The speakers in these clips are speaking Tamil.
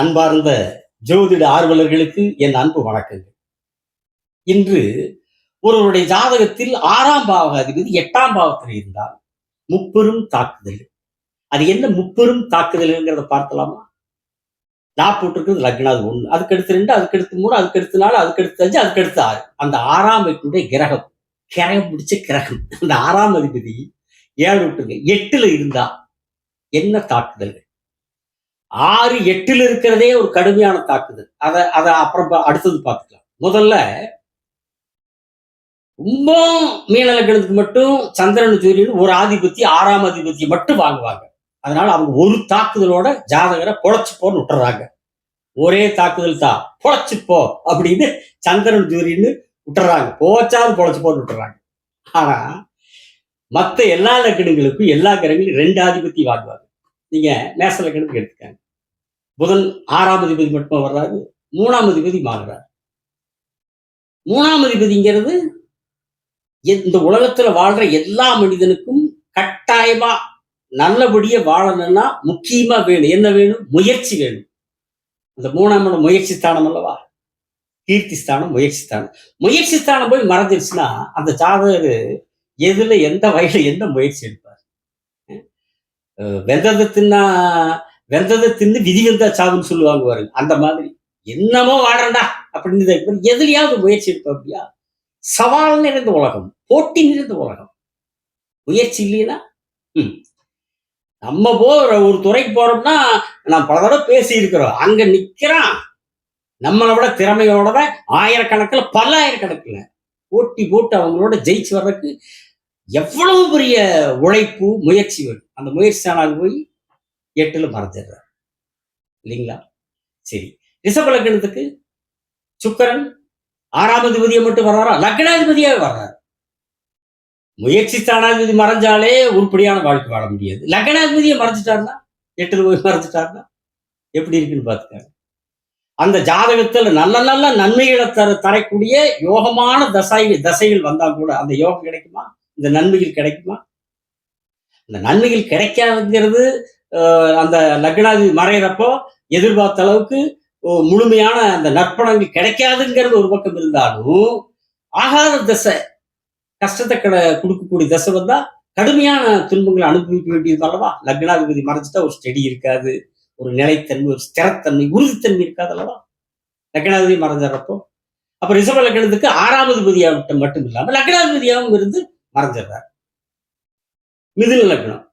அன்பார்ந்த ஜோதிட ஆர்வலர்களுக்கு என் அன்பு வணக்கங்கள். இன்று ஒருவருடைய ஜாதகத்தில் ஆறாம் பாவ அதிபதி எட்டாம் பாவத்தில் இருந்தால் முப்பெரும் தாக்குதல். அது என்ன முப்பெரும் தாக்குதல்ங்கிறத பார்த்தலாமா நான் போட்டிருக்கிறது லக்னாது ஒன்று அதுக்கு அடுத்து ரெண்டு அதுக்கு அடுத்து மூணு அதுக்கு அடுத்து நாலு அதுக்கு அடுத்து அஞ்சு அதுக்கு அடுத்து ஆறு. அந்த ஆறாம் வீட்டுடைய கிரகம் கிரகம் பிடிச்ச கிரகம். அந்த ஆறாம் அதிபதி ஏழு விட்டுங்க எட்டுல இருந்தா என்ன தாக்குதல்கள் ஆறு எட்டில் இருக்கிறதே ஒரு கடுமையான தாக்குதல். அதை அதை அப்புறம் பா- அடுத்தது பார்த்துக்கலாம். முதல்ல ரொம்ப மீனலக்கணத்துக்கு மட்டும் சந்திரன் சூரியன் ஒரு ஆதிபத்தி ஆறாம் ஆதிபத்தியை மட்டும் வாங்குவாங்க. அதனால அவங்க ஒரு தாக்குதலோட ஜாதகரை பொழைச்சு போன்னு விட்டுறாங்க. ஒரே தாக்குதல் தான். பொழைச்சு போ அப்படின்னு சந்திரன் சூரியன் விட்டுறாங்க. போச்சாது பொழைச்சு போன்னு விட்டுறாங்க. ஆனா மத்த எல்லா லக்கணங்களுக்கும் எல்லா கிரகங்களும் ரெண்டு ஆதிபத்தி வாங்குவாங்க. நீங்க நேசல கணக்கு எடுத்துக்காங்க. புதன் ஆறாம் அதிபதி மட்டும் வர்றாரு? மூணாம் அதிபதி மாறுறாரு. மூணாம் அதிபதிங்கிறது இந்த உலகத்துல வாழ்ற எல்லா மனிதனுக்கும் கட்டாயமா நல்லபடியா வாழணும்னா முக்கியமா வேணும். என்ன வேணும்? முயற்சி வேணும். அந்த மூணாம் இடம் முயற்சி ஸ்தானம் அல்லவா? கீர்த்தி ஸ்தானம் முயற்சி ஸ்தானம். முயற்சி ஸ்தானம் போய் மறந்துருச்சுன்னா அந்த ஜாதகர் எதுல எந்த வயசுல எந்த முயற்சி எடுப்பார்? வெந்ததை தின்னா வெந்ததை தின்னு விதி வெந்தா சாவுன்னு சொல்லுவாங்க பாருங்க. அந்த மாதிரி. என்னமோ வாழறா அப்படின்னு எதுலையாவது முயற்சி எடுப்பா அப்படியா? சவால் நிறைந்த உலகம் போட்டி நிறைந்த உலகம். முயற்சி இல்லைன்னா ம். நம்ம போ ஒரு துறைக்கு போறோம்னா நான் பல தடவை பேசி இருக்கிறோம் அங்க நிக்கிறான். நம்மளை விட திறமையோட ஆயிரக்கணக்கில் பல்லாயிரக்கணக்கில் போட்டி போட்டு அவங்களோட ஜெயிச்சு வர்றதுக்கு எவ்வளவு பெரிய உழைப்பு முயற்சி வேணும் அந்த முயற்சி தானாக போய் எட்டில் மறைஞ்சிடுறார். இல்லைங்களா? சரி. ரிஷப லக்னத்துக்கு சுக்கரன் ஆறாம் அதிபதியை மட்டும் வர்றாரா? லக்னாதிபதியாக வர்றார். முயற்சி ஸ்தானாதிபதி மறைஞ்சாலே உருப்படியான வாழ்க்கை வாழ முடியாது. லக்னாதிபதியை மறைஞ்சிட்டாருன்னா எட்டில் போய் மறைஞ்சிட்டாருன்னா எப்படி இருக்குன்னு பார்த்துக்காங்க. அந்த ஜாதகத்தில் நல்ல நல்ல நன்மைகளை தர தரக்கூடிய யோகமான தசை தசைகள் வந்தால் கூட அந்த யோகம் கிடைக்குமா? இந்த நன்மைகள் கிடைக்குமா? இந்த நன்மைகள் கிடைக்காதுங்கிறது அந்த லக்னாதிபதி மறையிறப்போ எதிர்பார்த்த அளவுக்கு முழுமையான அந்த நற்பணங்கள் கிடைக்காதுங்கிறது ஒரு பக்கம் இருந்தாலும் ஆகாத தசை கஷ்டத்தை கட கொடுக்கக்கூடிய தசை வந்தா கடுமையான துன்பங்களை அனுபவிக்க வேண்டியது அல்லவா? லக்னாதிபதி மறைஞ்சிட்டா ஒரு ஸ்டெடி இருக்காது ஒரு நிலைத்தன்மை ஒரு ஸ்திரத்தன்மை உறுதித்தன்மை இருக்காது அல்லவா? லக்னாதிபதி மறைஞ்சிடறப்போ அப்ப ரிஷப லக்னத்துக்கு ஆறாவது பதியாக மட்டும் இல்லாமல் லக்னாதிபதியாகவும் இருந்து மறைஞ்சிடுறாரு மிதுன லக்னம்.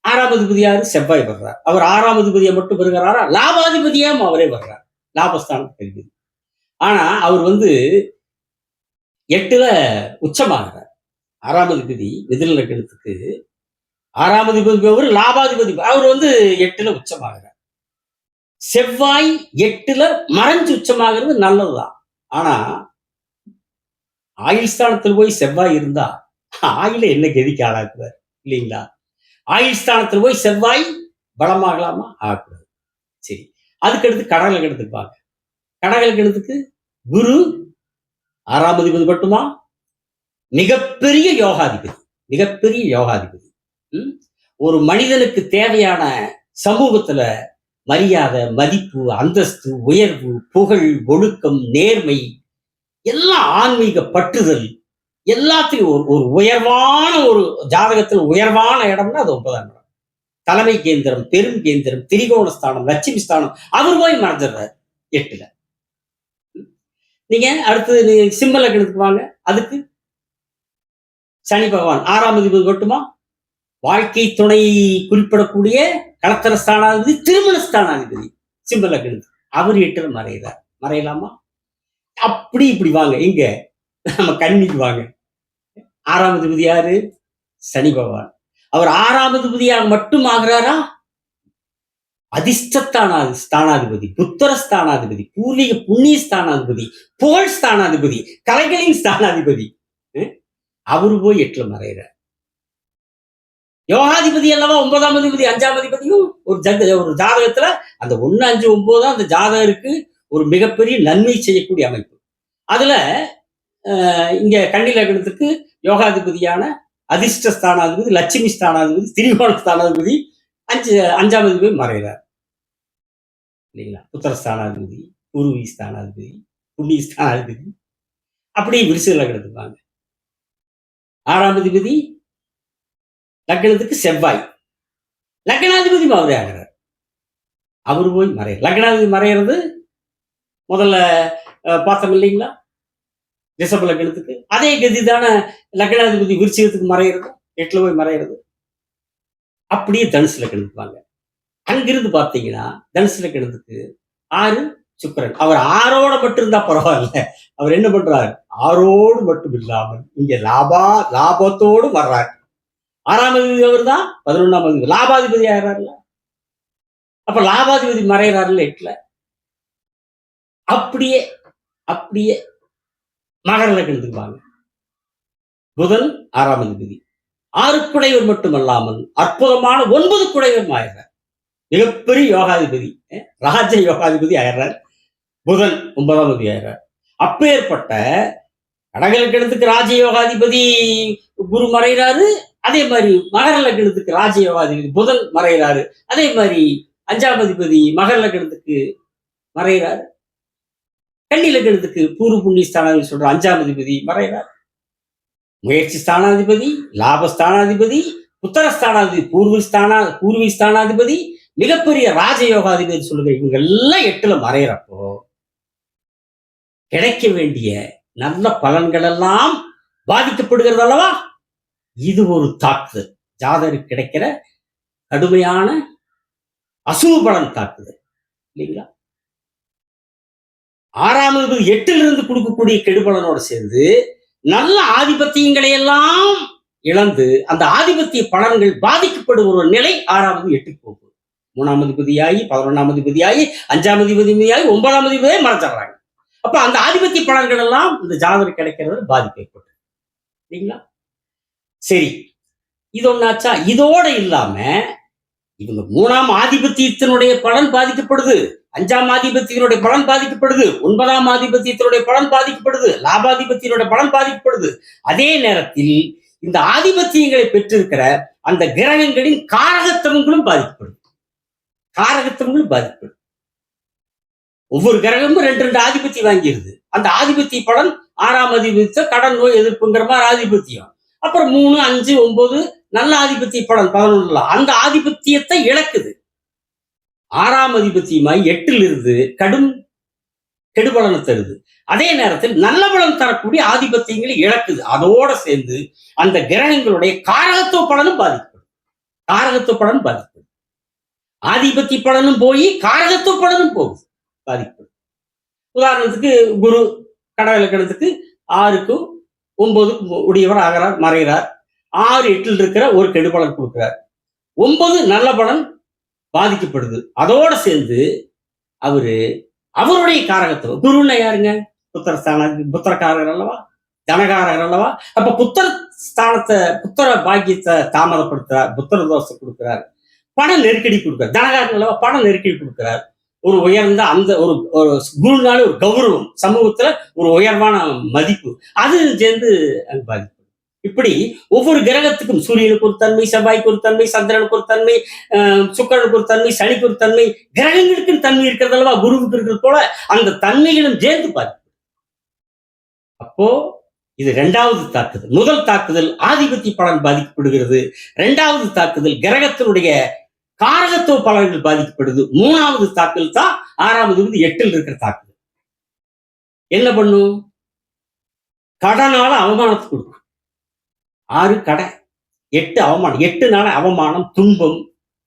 ஆறாம் பதியாரு செவ்வாய் வர்றார். அவர் ஆறாம் அதிபதியை மட்டும் பெறுகிறாரா? லாபாதிபதியாம் அவரே வர்றார். லாபஸ்தானம் இருக்குது ஆனா அவர் வந்து எட்டுல உச்சமாகிறார். ஆறாம் அதிபதி மிதில் லக்னத்துக்கு. ஆறாம் அதிபதி அவர் லாபாதிபதி. அவர் வந்து எட்டுல உச்சமாகிறார். செவ்வாய் எட்டுல மறைஞ்சு உச்சமாகிறது நல்லதுதான். ஆனா ஆயுள் ஸ்தானத்தில் போய் செவ்வாய் இருந்தா ஆயில என்ன கதிக்கு ஆளாக்குவார்? இல்லைங்களா? ஆயுள் ஸ்தானத்தில் போய் செவ்வாய் பலமாகலாமா? ஆகக்கூடாது. சரி. அதுக்கடுத்து கடகல கிணத்துக்கு பாங்க கடகல குரு ஆறாம் அதிபதி மட்டுமா? மிகப்பெரிய யோகாதிபதி. மிகப்பெரிய யோகாதிபதி. ஒரு மனிதனுக்கு தேவையான சமூகத்துல மரியாதை மதிப்பு அந்தஸ்து உயர்வு புகழ் ஒழுக்கம் நேர்மை எல்லாம் ஆன்மீக பற்றுதல் எல்லாத்தையும் ஒரு ஒரு உயர்வான ஒரு ஜாதகத்தில் உயர்வான இடம்னா அது ஒன்பதாம் இடம். தலைமை கேந்திரம் பெரும் கேந்திரம் திரிகோண ஸ்தானம் லட்சுமி ஸ்தானம் அவர் போய் மறைஞ்சிடுறாரு எட்டுல. நீங்க அடுத்து நீங்க சிம்ம லக்னத்துக்கு வாங்க. அதுக்கு சனி பகவான் ஆறாம் அதிபதி மட்டுமா வாழ்க்கை துணை குறிப்பிடக்கூடிய கலத்தர ஸ்தானாதிபதி திருமண ஸ்தானாதிபதி சிம்ம லக்னத்துக்கு. அவர் எட்டுல மறைகிறார். மறையலாமா? அப்படி இப்படி வாங்க. இங்க நம்ம கண்ணிக்கு வாங்க. ஆறாம் அதிபதி யாரு? சனி பகவான். அவர் ஆறாம் அதிபதியாக மட்டும் ஆகிறாரா? அதிர்ஷ்டஸ்தானாதி ஸ்தானாதிபதி புத்திர ஸ்தானாதிபதி பூர்வீக புண்ணிய ஸ்தானாதிபதி புகழ் ஸ்தானாதிபதி கலைகளின் ஸ்தானாதிபதி. அவரு போய் எட்டுல மறைகிறார் யோகாதிபதி அல்லவா ஒன்பதாம் அதிபதி அஞ்சாம் அதிபதியும்? ஒரு ஜக ஒரு ஜாதகத்துல அந்த ஒண்ணு அஞ்சு ஒன்பது அந்த ஜாதகருக்கு ஒரு மிகப்பெரிய நன்மை செய்யக்கூடிய அமைப்பு. அதுல இங்கே கன்னி லக்னத்துக்கு யோகாதிபதியான அதிர்ஷ்ட ஸ்தானாதிபதி லட்சுமி ஸ்தானாதிபதி திரிகோண ஸ்தானாதிபதி அஞ்சு அஞ்சாம் அதிபதி மறைகிறார். இல்லைங்களா? புத்திர ஸ்தானாதிபதி பூர்வி ஸ்தானாதிபதி புண்ணிய ஸ்தானாதிபதி. அப்படியே விருச லக்னத்துக்கு வாங்க. ஆறாம் அதிபதி லக்னத்துக்கு செவ்வாய். லக்னாதிபதி அவரே ஆகிறார் அவர் போய் மறைய லக்னாதிபதி மறையிறது முதல்ல பார்த்தோம் இல்லைங்களா? ரிஷப லக்னத்துக்கு அதே கதி தானே லக்னாதிபதி விருச்சிகத்துக்கு மறையிறது எட்டுல போய் மறையிறது. அப்படியே தனுசு லக்னத்துக்கு வாங்க அங்கிருந்து பார்த்தீங்கன்னா தனுசு லக்னத்துக்கு ஆறு சுக்கரன். அவர் ஆறோட மட்டும் இருந்தா பரவாயில்ல. அவர் என்ன பண்றாரு? ஆறோடு மட்டும் இல்லாமல் இங்க லாபா லாபத்தோடு வர்றாரு. ஆறாம் அதிபதி அவர் தான் பதினொன்றாம் அதிபதி. லாபாதிபதி ஆகிறாருல்ல அப்ப லாபாதிபதி மறைகிறாருல்ல எட்டுல? அப்படியே அப்படியே மகர லக்னத்துக்கு வாங்க முதல் ஆறாம் அதிபதி. ஆறு குடைவர் மட்டுமல்லாமல் அற்புதமான ஒன்பது குடைவரும் ஆயிடுறார். மிகப்பெரிய யோகாதிபதி ராஜ யோகாதிபதி ஆயிடுறார். புதன் ஒன்பதாம் அதிபதி ஆயிடுறார். அப்பேற்பட்ட கடகலக்கணத்துக்கு ராஜ யோகாதிபதி குரு மறைகிறாரு. அதே மாதிரி மகர லக்னத்துக்கு ராஜ யோகாதிபதி புதன் மறைகிறாரு. அதே மாதிரி அஞ்சாம் அதிபதி மகர லக்னத்துக்கு மறைகிறாரு. கன்னி லக்னத்துக்கு பூர்வ புண்ணிய ஸ்தானாதிபதி சொல்ற அஞ்சாம் அதிபதி மறைகிறார். முயற்சி ஸ்தானாதிபதி லாப ஸ்தானாதிபதி புத்தர ஸ்தானாதிபதி பூர்வ ஸ்தானா பூர்வி ஸ்தானாதிபதி மிகப்பெரிய ராஜயோகாதிபதி சொல்லுங்க இவங்க எல்லாம் எட்டுல மறையிறப்போ கிடைக்க வேண்டிய நல்ல பலன்கள் எல்லாம் பாதிக்கப்படுகிறது அல்லவா? இது ஒரு தாக்குதல். ஜாதருக்கு கிடைக்கிற கடுமையான அசுவ பலன் தாக்குதல். இல்லைங்களா? ஆறாம் எட்டிலிருந்து கொடுக்கக்கூடிய கெடுபலனோடு சேர்ந்து நல்ல ஆதிபத்தியங்களை எல்லாம் இழந்து அந்த ஆதிபத்திய பலன்கள் பாதிக்கப்படுகிற ஒரு நிலை ஆறாவது எட்டுக்கு போகுது. மூணாம் அதிபதியாகி பதினொன்றாம் அதிபதியாகி அஞ்சாம் அதிபதியாகி ஒன்பதாம் அதிபதியை மறைச்சிடுறாங்க அப்ப அந்த ஆதிபத்திய பலன்கள் எல்லாம் இந்த ஜாதகம் கிடைக்கிறது பாதிப்பு ஏற்பட்டு சரிங்களா சரி. இது ஒன்னாச்சா இதோட இல்லாம இவங்க மூணாம் ஆதிபத்தியத்தினுடைய பலன் பாதிக்கப்படுது. அஞ்சாம் ஆதிபத்தியத்தினுடைய பலன் பாதிக்கப்படுது ஒன்பதாம் ஆதிபத்தியத்தினுடைய பலன் பாதிக்கப்படுது லாபாதிபத்தியனுடைய பலன் பாதிக்கப்படுது. அதே நேரத்தில் இந்த ஆதிபத்தியங்களை பெற்றிருக்கிற அந்த கிரகங்களின் காரகத்துவங்களும் பாதிக்கப்படுது. காரகத்துவங்களும் பாதிக்கப்படுது. ஒவ்வொரு கிரகமும் ரெண்டு ரெண்டு ஆதிபத்தியம் வாங்கிடுது அந்த ஆதிபத்திய பலன் ஆறாம் அதிபத்திய கடன் நோய் எதிர்ப்புங்கிற மாதிரி ஆதிபத்தியம். அப்புறம் மூணு அஞ்சு ஒன்பது நல்ல ஆதிபத்திய பலன் பதினொன்றுல. அந்த ஆதிபத்தியத்தை இழக்குது. ஆறாம் அதிபத்தியமாய் எட்டில் இருந்து கடும் கெடுபலனை தருது. அதே நேரத்தில் நல்ல பலன் தரக்கூடிய ஆதிபத்தியங்களை இழக்குது. அதோட சேர்ந்து அந்த கிரகங்களுடைய காரகத்துவ பலனும் பாதிக்கப்படும். காரகத்துவ பலன் பாதிக்கப்படும். ஆதிபத்திய பலனும் போய் காரகத்துவ பலனும் போகுது. பாதிக்கப்படும். உதாரணத்துக்கு குரு கடவுளுக்கணத்துக்கு ஆறுக்கும் ஒன்பதுக்கும் உடையவர் ஆகிறார் மறைகிறார். ஆறு எட்டில் இருக்கிற ஒரு கெடுபலன் கொடுக்கிறார். ஒன்பது நல்ல பலன் பாதிக்கப்படுது. அதோட சேர்ந்து அவரு அவருடைய காரகத்துவம். குருன்னா யாருங்க? புத்தர் ஸ்தான புத்திரக்காரர் அல்லவா? தனகாரர் அல்லவா? அப்ப புத்தர் ஸ்தானத்தை புத்தர பாக்கியத்தை தாமதப்படுத்துறார் புத்தர தோசை கொடுக்கிறார். பண நெருக்கடி கொடுக்கிறார். தனகாரன் அல்லவா? பண நெருக்கடி கொடுக்கிறார். ஒரு உயர்ந்த அந்த ஒரு ஒரு குருனாலே ஒரு கௌரவம். சமூகத்துல ஒரு உயர்வான மதிப்பு. அது சேர்ந்து அங்க பாதிக்கும் இப்படி ஒவ்வொரு கிரகத்துக்கும் சூரியனுக்கு ஒரு தன்மை செவ்வாய்க்கு ஒரு தன்மை சந்திரனுக்கு ஒரு தன்மை சுக்கரனுக்கு ஒரு தன்மை சனிக்கு ஒரு தன்மை கிரகங்களுக்கு தன்மை இருக்கிறது அல்லவா? குருவுக்கு இருக்கிறது போல அந்த தன்மைகளும் சேர்ந்து பாதிப்பு அப்போ இது இரண்டாவது தாக்குதல். முதல் தாக்குதல் ஆதிபத்திய பலன் பாதிக்கப்படுகிறது. இரண்டாவது தாக்குதல் கிரகத்தினுடைய காரகத்துவ பலன்கள் பாதிக்கப்படுது. மூணாவது தாக்குதல் தான் ஆறாவது வந்து எட்டில் இருக்கிற தாக்குதல். என்ன பண்ணும்? கடனால அவமானத்தை கொடுக்கும். ஆறு கடை எட்டு அவமானம். எட்டு நாள் அவமானம் துன்பம்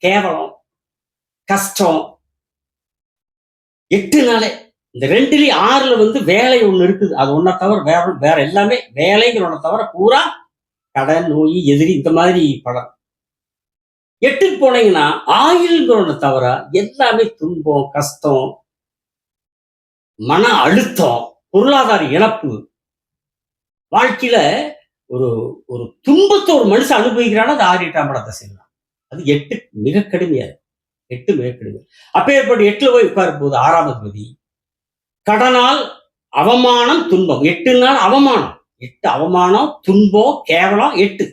கேவலம் கஷ்டம். எட்டு நாளே இந்த ரெண்டுலயும் ஆறுல வந்து வேலை ஒண்ணு இருக்குது. அது ஒன்றை தவிர வேற வேற எல்லாமே வேலைங்கிற ஒன்றை தவிர பூரா கடன் நோய் எதிரி இந்த மாதிரி படம் எட்டுக்கு போனீங்கன்னா ஆயுள்ங்கிற தவிர எல்லாமே துன்பம் கஷ்டம் மன அழுத்தம் பொருளாதார இழப்பு. வாழ்க்கையில ஒரு ஒரு துன்பத்தை ஒரு மனுஷன் அனுபவிக்கிறான்னா அது ஆறு எட்டாம் படத்தை செய்யலாம். அது எட்டு மிக கடுமையா இருக்கு. எட்டு மிக கடுமை அப்பேற்பட்டு எட்டுல போய் உட்கார் போது ஆறாம் அதிபதி கடனால் அவமானம் துன்பம். எட்டு நாள் அவமானம். எட்டு அவமானம் துன்பம் கேவலம் எட்டு.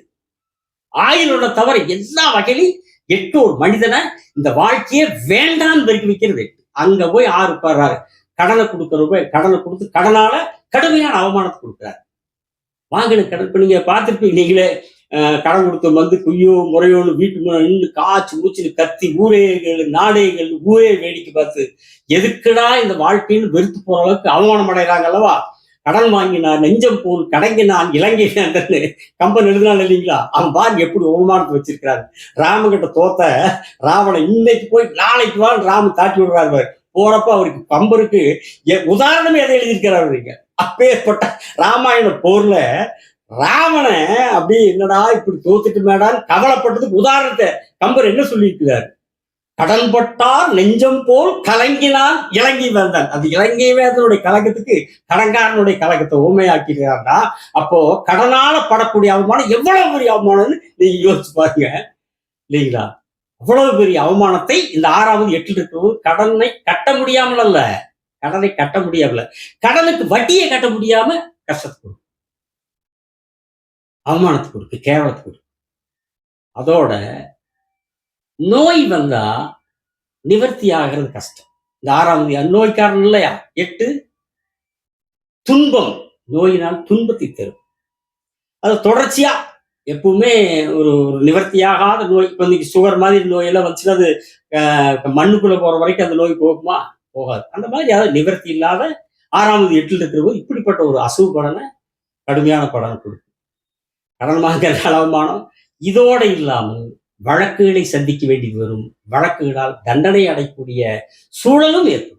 ஆயுளோட தவிர எல்லா வகையிலும் எட்டு ஒரு மனிதனை இந்த வாழ்க்கையை வேண்டாம் வரைக்கும் வைக்கிறது எட்டு. அங்க போய் ஆறு பாடுறாரு கடனை கொடுக்கறப்ப கடனை கொடுத்து கடனால கடுமையான அவமானத்தை கொடுக்குறாரு. வாங்கின கடன் இப்ப நீங்க பார்த்துருப்பீங்க நீங்களே கடன் கொடுத்த வந்து குய்யோ முறையோன்னு வீட்டு நின்று காய்ச்சி மூச்சுன்னு கத்தி ஊரேகள் நாடேகள் ஊரே வேடிக்கை பார்த்து எதுக்குடா இந்த வாழ்க்கைன்னு வெறுத்து போற அளவுக்கு அவமானம் அடைகிறாங்க அல்லவா? கடன் வாங்கினான் நெஞ்சம் போல் கடங்கினான் இலங்கைன்னு கம்பன் எழுதினான் இல்லைங்களா? அவன் பார் எப்படி அவமானத்தை வச்சிருக்கிறாரு ராமகிட்ட தோத்த ராவணன் இன்னைக்கு போய் நாளைக்கு வா ராமன் தாட்டி விடுறாரு பாரு. போறப்ப அவருக்கு கம்பருக்கு எ- உதாரணமே எதை எழுதியிருக்கிறார் நீங்க? அப்பேற்பட்ட ராமாயண போர்ல ராவண அப்படி என்னடா இப்படி தோத்துட்டு மேடான் கவலைப்பட்டதுக்கு உதாரணத்தை கம்பர் என்ன சொல்லியிருக்கிறார்? கடன் பட்டார் நெஞ்சம் போல் கலங்கினான் இலங்கை வேந்தன். அது இலங்கை வேந்தனுடைய கழகத்துக்கு கடங்காரனுடைய கலகத்தை ஊமையாக்கிறார்னா அப்போ கடனால படக்கூடிய அவமானம் எவ்வளவு பெரிய அவமானம்னு நீங்க யோசிச்சு பாருங்க. இல்லைங்களா? அவ்வளவு பெரிய அவமானத்தை இந்த ஆறாவது எட்டில் இருக்கிறவங்க கடனை கட்ட முடியாமல் அல்ல. கடனை கட்ட முடியாமல. கடனுக்கு வட்டியை கட்ட முடியாம கஷ்டத்தை கொடுக்கும். அவமானத்தை கொடுக்கு கேவலத்தை கொடுக்கு அதோட நோய் வந்தா நிவர்த்தி ஆகிறது கஷ்டம். இந்த ஆறாவது நோய்க்காரன் இல்லையா? எட்டு துன்பம். நோயினால் துன்பத்தை தரும். அது தொடர்ச்சியா எப்பவுமே ஒரு ஒரு நிவர்த்தியாகாத நோய். இப்போ இன்னைக்கு சுகர் மாதிரி நோயெல்லாம் வந்துச்சுன்னா அது அஹ், மண்ணுக்குள்ள போற வரைக்கும் அந்த நோய் போகுமா? போகாது. அந்த மாதிரி அதாவது நிவர்த்தி இல்லாத ஆறாவது எட்டில் இருக்கிறவோ இப்படிப்பட்ட ஒரு அசுவ படனை கடுமையான படனை கொடுக்கும். கடன் வாங்குற அவமானம் இதோட இல்லாமல் வழக்குகளை சந்திக்க வேண்டி வரும். வழக்குகளால் தண்டனை அடையக்கூடிய சூழலும் ஏற்படும்.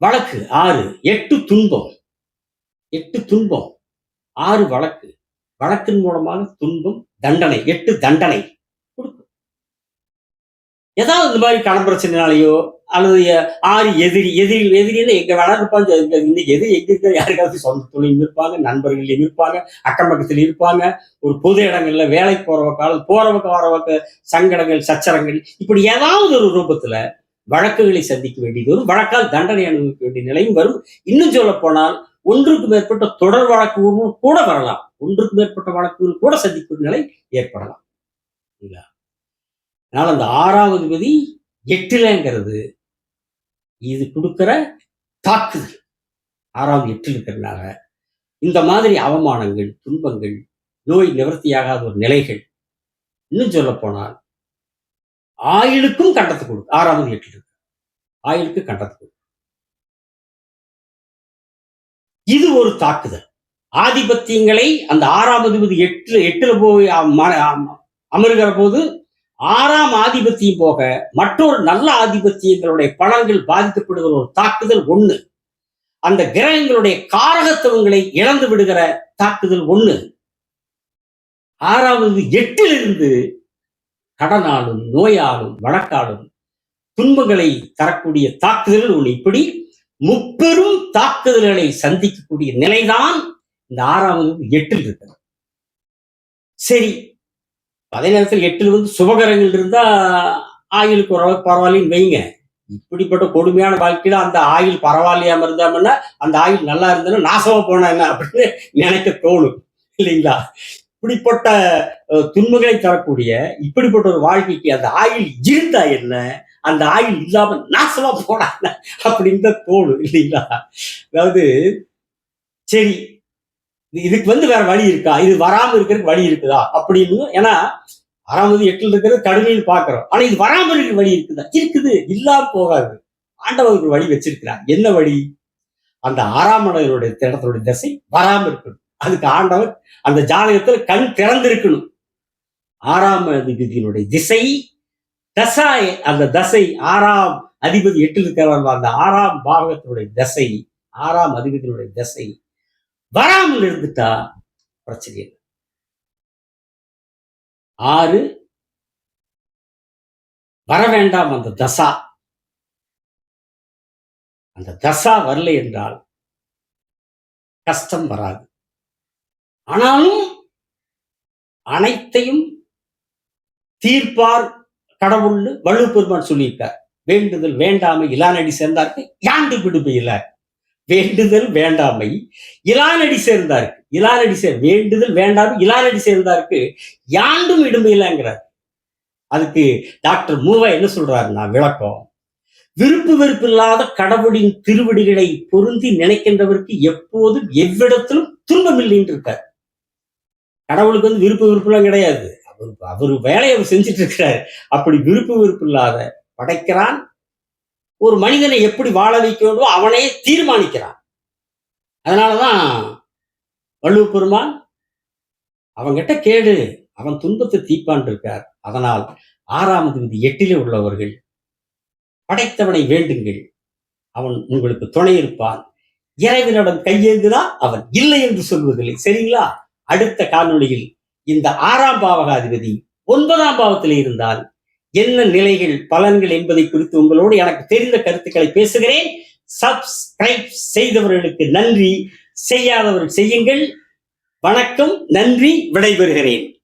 வழக்கு ஆறு எட்டு துன்பம். எட்டு துன்பம் ஆறு வழக்கு. வழக்கின் மூலமாக துன்பம் தண்டனை எட்டு தண்டனை கொடுக்கும். ஏதாவது இந்த மாதிரி கடன் பிரச்சனைனாலேயோ அல்லது ஆறு எதிரி எதிரி எதிரின்னு எங்க வேணா இருப்பாங்க இந்த- இன்னைக்கு எதிரி எங்க இருக்க யாருக்காவது சொந்த தொழிலும் இருப்பாங்க நண்பர்களையும் இருப்பாங்க அக்கம் பக்கத்தில் இருப்பாங்க ஒரு பொது இடங்கள்ல வேலைக்கு போறவங்க காலம் போறவங்க வரவங்க சங்கடங்கள் சச்சரங்கள் இப்படி ஏதாவது ஒரு ரூபத்துல வழக்குகளை சந்திக்க வேண்டியது வரும். வழக்கால் தண்டனை அனுபவிக்க வேண்டிய நிலையும் வரும். இன்னும் சொல்ல போனால் ஒன்றுக்கு மேற்பட்ட தொடர் வழக்குகளும் கூட வரலாம். ஒன்றுக்கு மேற்பட்ட வழக்குகள் கூட சந்திக்கும் நிலை ஏற்படலாம். இல்லைங்களா? அதனால அந்த ஆறாவது விதி எட்டிலங்கிறது. இது கொடுக்கிற தாக்குதல். ஆறாவது எட்டில் இருக்கிறதுனால இந்த மாதிரி அவமானங்கள் துன்பங்கள் நோய் நிவர்த்தியாகாத ஒரு நிலைகள் இன்னும் சொல்ல போனால் ஆயுளுக்கும் கண்டத்து கொடுக்கும் ஆறாவது எட்டில் இருக்கு ஆயுளுக்கு கண்டத்து கொடுக்கும் இது ஒரு தாக்குதல். ஆதிபத்தியங்களை அந்த ஆறாம் அதிபதி எட்டு எட்டுல போய் அமருகிற போது ஆறாம் ஆதிபத்தியம் போக மற்றொரு நல்ல ஆதிபத்தியங்களுடைய பலன்கள் பாதிக்கப்படுகிற ஒரு தாக்குதல் ஒண்ணு. அந்த கிரகங்களுடைய காரகத்துவங்களை இழந்து விடுகிற தாக்குதல் ஒண்ணு. ஆறாவது எட்டிலிருந்து கடனாலும் நோயாலும் வழக்காலும் துன்பங்களை தரக்கூடிய தாக்குதல் ஒண்ணு. இப்படி முப்பெரும் தாக்குதல்களை சந்திக்கக்கூடிய நிலைதான் இந்த ஆறாவது எட்டில் இருக்கிறது. சரி அதே நேரத்தில் எட்டில் வந்து சுபகரங்கள் இருந்தா ஆயுளுக்கு ஓரளவுக்கு பரவாயில்லன்னு வைங்க. இப்படிப்பட்ட கொடுமையான வாழ்க்கையில அந்த ஆயுள் பரவாயில்லையாம இருந்தாமன்னா அந்த ஆயுள் நல்லா இருந்ததுன்னா நாசமா போனா என்ன அப்படின்னு நினைக்க தோணும். இல்லைங்களா? இப்படிப்பட்ட துன்பங்களை தரக்கூடிய இப்படிப்பட்ட ஒரு வாழ்க்கைக்கு அந்த ஆயுள் இருந்தா என்ன? அந்த ஆயுள் இல்லாம நாசமா போனா அப்படின்னு தான் தோணும் இல்லைங்களா? அதாவது சரி இதுக்கு வந்து வேற வழி இருக்கா? இது வராம இருக்கிறதுக்கு வழி இருக்குதா? அப்படின்னு ஏன்னா ஆறாவது எட்டுல இருக்கிறது கடுமையில் பாக்குறோம் ஆனா இது வராம இருக்கிற வழி இருக்குதா? இருக்குது. இல்லாம போகாது. ஆண்டவருக்கு வழி வச்சிருக்கிறார். என்ன வழி? அந்த ஆறாம் இடங்களுடைய திசை வராம இருக்கணும். அதுக்கு ஆண்டவர் அந்த ஜாதகத்துல கண் திறந்திருக்கணும். ஆறாம் விதியினுடைய திசை தசா அந்த தசை ஆறாம் அதிபதி எட்டில் இருக்கிறவர் அந்த ஆறாம் பாவகத்தினுடைய தசை ஆறாம் அதிபதியினுடைய தசை வராமல் இருந்துட்டா பிரச்சனை இல்லை. ஆறு வர வேண்டாம் அந்த தசா. அந்த தசா வரலை என்றால் கஷ்டம் வராது. ஆனாலும் அனைத்தையும் தீர்ப்பார் கடவுள்னு வள்ளு பெருமான் சொல்லியிருக்கார். வேண்டுதல் வேண்டாமை இலானடி சேர்ந்தாருக்கு யாண்டு இல்லை. வேண்டுதல் வேண்டாமை இலானடி சேர்ந்தாருக்கு. இலானடி சேர் வேண்டுதல் வேண்டாமை இலானடி சேர்ந்தாருக்கு யாண்டும் இடுமையிலங்கிறார் அதுக்கு டாக்டர் மூவா என்ன சொல்றாருன்னா விளக்கம். விருப்பு வெறுப்பில்லாத கடவுளின் திருவடிகளை பொருந்தி நினைக்கின்றவருக்கு எப்போதும் எவ்விடத்திலும் துன்பம் இல்லைன்னு இருக்கார் கடவுளுக்கு வந்து விருப்பு வெறுப்புலாம் கிடையாது. அவர் அவர் வேலையை அவர் செஞ்சுட்டு இருக்கிறார் அப்படி விருப்பு விருப்பு இல்லாத படைக்கிறான். ஒரு மனிதனை எப்படி வாழ வைக்கணும் அவனே தீர்மானிக்கிறான். அதனாலதான் வள்ளுவ பெருமான் அவங்கிட்ட கேடு அவன் துன்பத்தை தீப்பான் இருக்கார் அதனால் ஆறாம் விதி எட்டிலே உள்ளவர்கள் படைத்தவனை வேண்டுங்கள். அவன் உங்களுக்கு துணை இருப்பான். இறைவனிடம் கையேந்துதான் அவன் இல்லை என்று சொல்வதில்லை. சரிங்களா? அடுத்த காணொளியில் இந்த ஆறாம் பாவகாதிபதி ஒன்பதாம் பாவத்தில் இருந்தால் என்ன நிலைகள் பலன்கள் என்பதை குறித்து உங்களோடு எனக்கு தெரிந்த கருத்துக்களை பேசுகிறேன். சப்ஸ்கிரைப் செய்தவர்களுக்கு நன்றி. செய்யாதவர்கள் செய்யுங்கள். வணக்கம் நன்றி விடைபெறுகிறேன்.